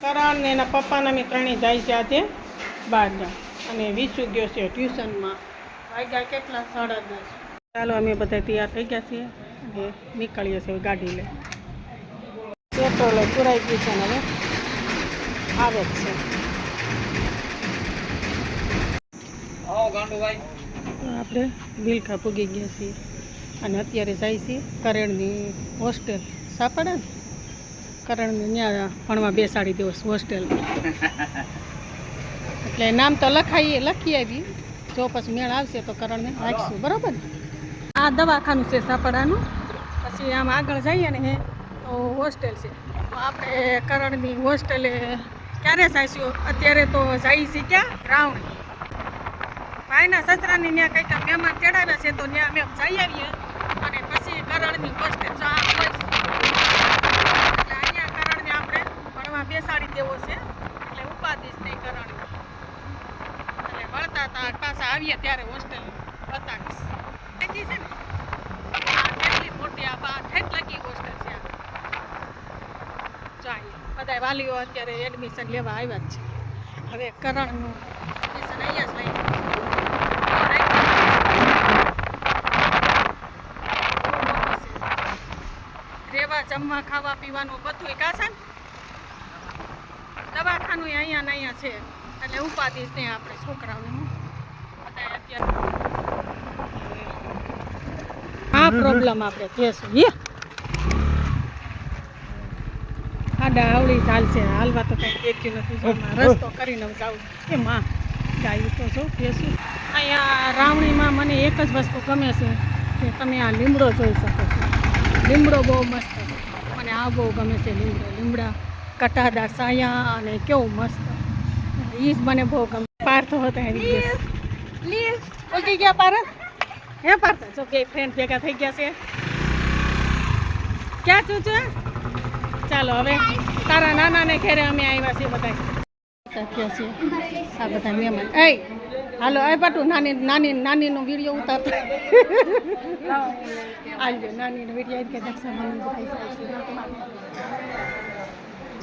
કરણ ને એના પપ્પાના મેં ત્રણેય જાય છે આજે બહાર અને વિસુ ગયો છે ટ્યુશનમાં. વાગ્યા કેટલા? સાડા દસ. ચાલો અમે બધા તૈયાર થઈ ગયા છીએ. અને નીકળીએ છીએ ગાડી લઈ. પેટ્રોલ પુરાઈ ગયું છે હવે? આવે જ છે. આપણે બિલખા પૂગી ગયા છીએ. અને અત્યારે જાય છીએ કરેણની હોસ્ટેલ સાપડા ને? કરણને ત્યાં ભણવા બેસાડી દેવો હોસ્ટેલમાં એટલે નામ તો લખાઈએ લખી આવી. જો પછી મેળ આવશે તો કરણને રાખીશું, બરાબર? ને આ દવાખાનું છે સાપડાનું. પછી આમ આગળ જઈએ ને હે, તો હોસ્ટેલ છે. તો આપણે કરણની હોસ્ટેલે ક્યારે જઈશું? અત્યારે તો જઈએ છીએ ક્યાં? ગ્રાઉન્ડ ભાઈના સસરાની ત્યાં કંઈક મહેમાન ચડાવ્યા છે તો ત્યાં અમે જઈ આવીએ. અને પછી કરણની હોસ્ટેલ જા હોય એટલે અહીંયા કરણને આપણે ભણવા બેસાડી દેવો છે. એટલે ઉપાધિશ નહીં કરણ એટલે વળતા તા પાછા આવીએ ત્યારે હોસ્ટેલ બતાવીશ છે ને કેટલી મોટી આ બા ઠેઠ લગી હોસ્ટેલ છે. જાય. બધા વાલીઓ અત્યારે એડમિશન લેવા આવ્યા જ છે. હવે કરણનું એડમિશન અહીંયા જ લઈ રેવા જમવા, ખાવા, પીવાનું બધું કાસન ય અહીંયા અહીંયા છે. એટલે ઉપાધિ જ નહીં આપણે છોકરાઓને. આ પ્રોબ્લેમ આપણે કહેશું. યે આડા આવડી ચાલશે હાલવા તો કંઈ દેખ્યું નથી. રસ્તો કરીને જાઉં. કે માં, ગાયું તો જો કહેશું. અહીંયા રાવણીમાં મને એક જ વસ્તુ ગમે છે કે તમે આ લીમડો જોઈ શકો છો. લીમડો બહુ મસ્ત છે. મને આ બહુ ગમે છે લીમડો. લીમડા કટાદાર સાયા અને કેવું મસ્ત. એ જ મને બહુ ગમે. પાર્થ હતો એની ઓકી ગયા પારથ હે પાર્થ જો કે ફ્રેન્ડ ભેગા થઈ ગયા છે. ક્યાં છું છે? ચાલો હવે તારા નાનાને ઘેરે અમે આવ્યા છીએ બધા થયા છીએ આ બધા મહેમાન. એ હાલો એ પટુ નાની નાની નાનીનો વીડિયો ઉતારતા. આવજો નાનીનો વીડિયો કે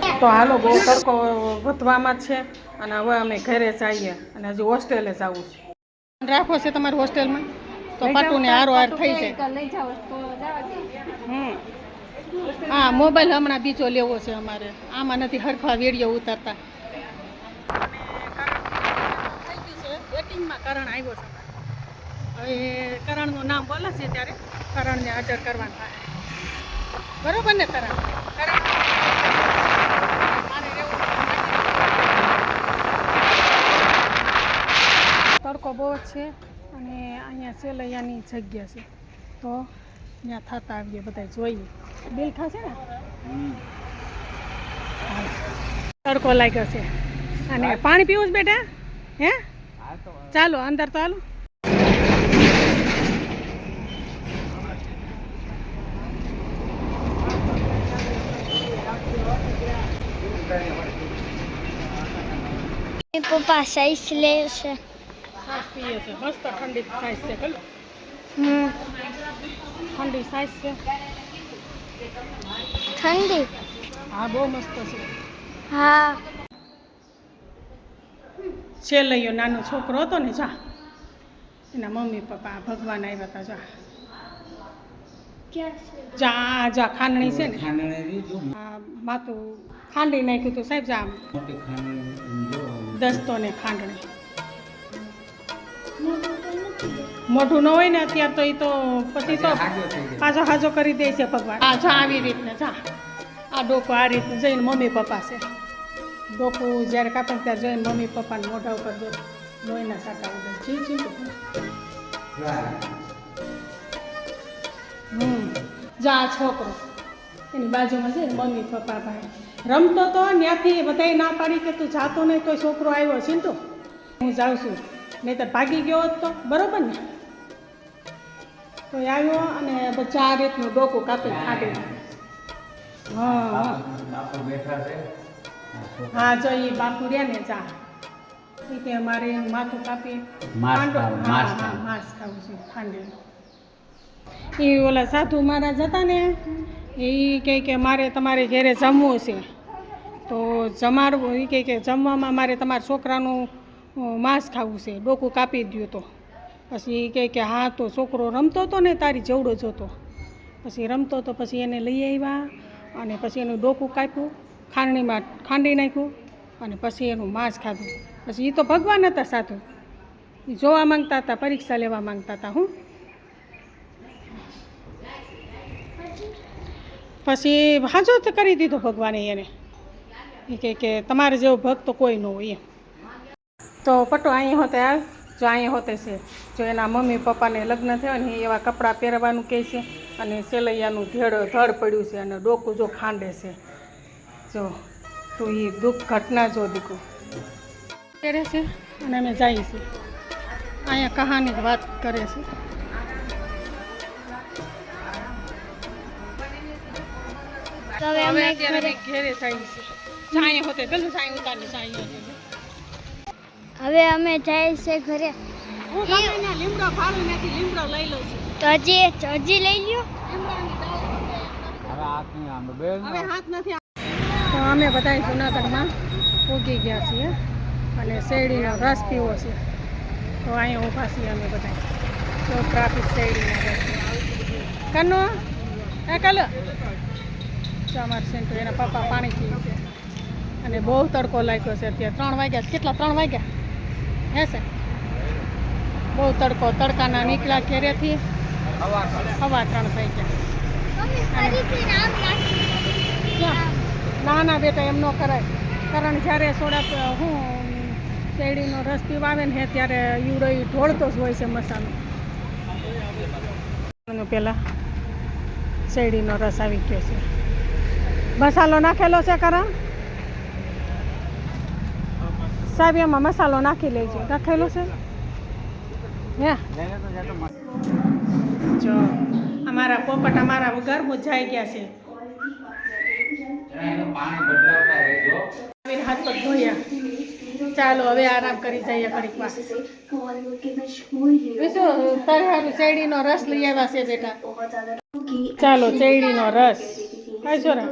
તો હાલો બહુ તડકો વધવામાં છે અને હવે અમે ઘરે જઈએ અને હજુ હોસ્ટેલે જવું છે. રાખો છે તમારી હોસ્ટેલમાં? તો પટુને હારો હાર થઈ જાય. હમ. હા મોબાઈલ હમણાં બીજો લેવો છે અમારે. આમાં નથી હરખવા વેડિયો ઉતારતા. વેટિંગમાં કરણ આવ્યો છે. હવે કરણનું નામ બોલે છે ત્યારે કરણને હાજર કરવાનું બરોબર ને કરણ? કરણ મારે રહેવું તડકો બહુ જ છે અને અહીંયા સેલૈયાની જગ્યા છે. તો ત્યાં થતા આવીએ બધા જોઈએ. બિલ થશે ને? તડકો લાગ્યો છે. અને પાણી પીવું જ બેટા? હે? ચાલો અંદર તો હાલો. પપ્પા સાઈઝ લે છે. પીએ છે મસ્ત ઠંડી સાઈઝ છે કલ ઠંડી છે હા બહુ મસ્ત છે હા છેલ્લૈયો નાનો છોકરો હતો ને જા એના મમ્મી પપ્પા ભગવાન આવ્યા હતા જા જા જા ખાંડણી છે ને માતું ખાંડી નાખ્યું હતું સાહેબ જા દસ્તો ને ખાંડણી મોઢું ન હોય ને અત્યારે તો એ તો પછી તો પાછો હાજો કરી દે છે ભગવાન. હા જા આવી રીતને જા. આ ડોકો આ રીતે જઈને મમ્મી પપ્પા છે. ડોકું જ્યારે કાપે ને ત્યારે જઈને મમ્મી પપ્પાને મોઢા ઉપર જો લોહીના સાટા ઉડે જી જી હમ. જા આ છોકરો. એની બાજુમાં છે ને મમ્મી પપ્પા ભાઈ. રમતો તો ત્યાંથી બધાય ના પાડી કે તું જાતો નહીં કોઈ છોકરો આવ્યો છે ને તો. હું જાઉં છું. નહીંતર ભાગી ગયો હોત તો બરોબર ને? તો આવ્યો અને પછી આ રીતનું ડોકું કાપી ખાડી હા હા. હા જો એ બાપુ રહ્યા ને ચા. એ કે મારે એનું માથું કાપી માંસ ખાવું. છે ખાંડેલું એ ઓલા સાધુ મહારાજ હતા ને એ કહે કે મારે તમારે ઘરે જમવું છે. તો જમાડવું એ કહે કે જમવામાં મારે તમારા છોકરાનું માંસ ખાવું છે, ડોકું કાપી દ્યું તો. પછી એ કહે કે હા, તો છોકરો રમતો હતો ને, તારી જેવડો જ હતો. પછી રમતો તો પછી એને લઈ આવ્યા અને પછી એનું ડોકું કાપ્યું, ખાંડણીમાં ખાંડી નાખ્યું અને પછી એનું માંસ ખાધું પછી એ તો ભગવાન હતા સાધુ એ જોવા માંગતા હતા, પરીક્ષા લેવા માંગતા હતા, હું. પછી હાજો કરી દીધો ભગવાને એને. કહે કે તમારે જેવો ભક્ત કોઈ ન હોય એમ. તો પટો અહીં હોતે આવ જો અહીં હોતે છે. જો એના મમ્મી પપ્પાને લગ્ન થયા ને એવા કપડાં પહેરવાનું કહે છે અને સેલૈયાનું ધેડ ધડ પડ્યું છે અને ડોકું જો ખાંડે છે. જો તું એ દુઃખ ઘટના જો દીકું. કરે છે અને અમે જઈએ છીએ અહીંયા કહાની વાત કરે છે. હવે અમે અત્યારે ઘરે જઈએ છીએ સાંઈ હોતે પેલું સાંઈ ઉતારી સાંઈ હવે અમે જાય છે ઘરે. હું ગમે લીમડો ફાળું નથી લીમડો લઈ લઉં છું. તો હજી હજી લઈ લ્યો. હવે હાથ નથી તો અમે બધા જુનાગઢમાં ઉગી ગયા છીએ અને શેરડીનો રસ પીવો છે. તો અહીંયા ઊભા છીએ અમે બધા. તો ટ્રાફિક શેરડીનો રસ કનો એ કલો અમારે સેન્ટર એના પપ્પા પાણી પીએ છે. અને બહુ તડકો લાગ્યો છે અત્યારે. ત્રણ વાગ્યા કેટલા? ત્રણ વાગ્યા? હે છે? બહુ તડકો તડકાના નીકળ્યા ઘેરેથી હવા ત્રણ થઈ ગયા? ના ના બેટા એમ ન કરાય. કારણ જ્યારે સોડા હું શેરડીનો રસ પીવાવે ને ત્યારે યુરોઈ ઢોળતો જ હોય છે મસાલો. પેલા શેરડીનો રસ આવી ગયો છે. મસાલો નાખેલો છે કરા સાહેબ, એમાં મસાલો નાખી નાખેલો છે. હે જો, અમારા પોપટ અમારા વગર મુજાઈ ગયા છે. હાથ ચાલો, હવે આરામ કરી જઈએ ઘડીક વાર. બીજું તારે શેરડીનો રસ લઈ આવ્યા છે બેટા. ચાલો ચેડીનો રસ. ખાઈશો ને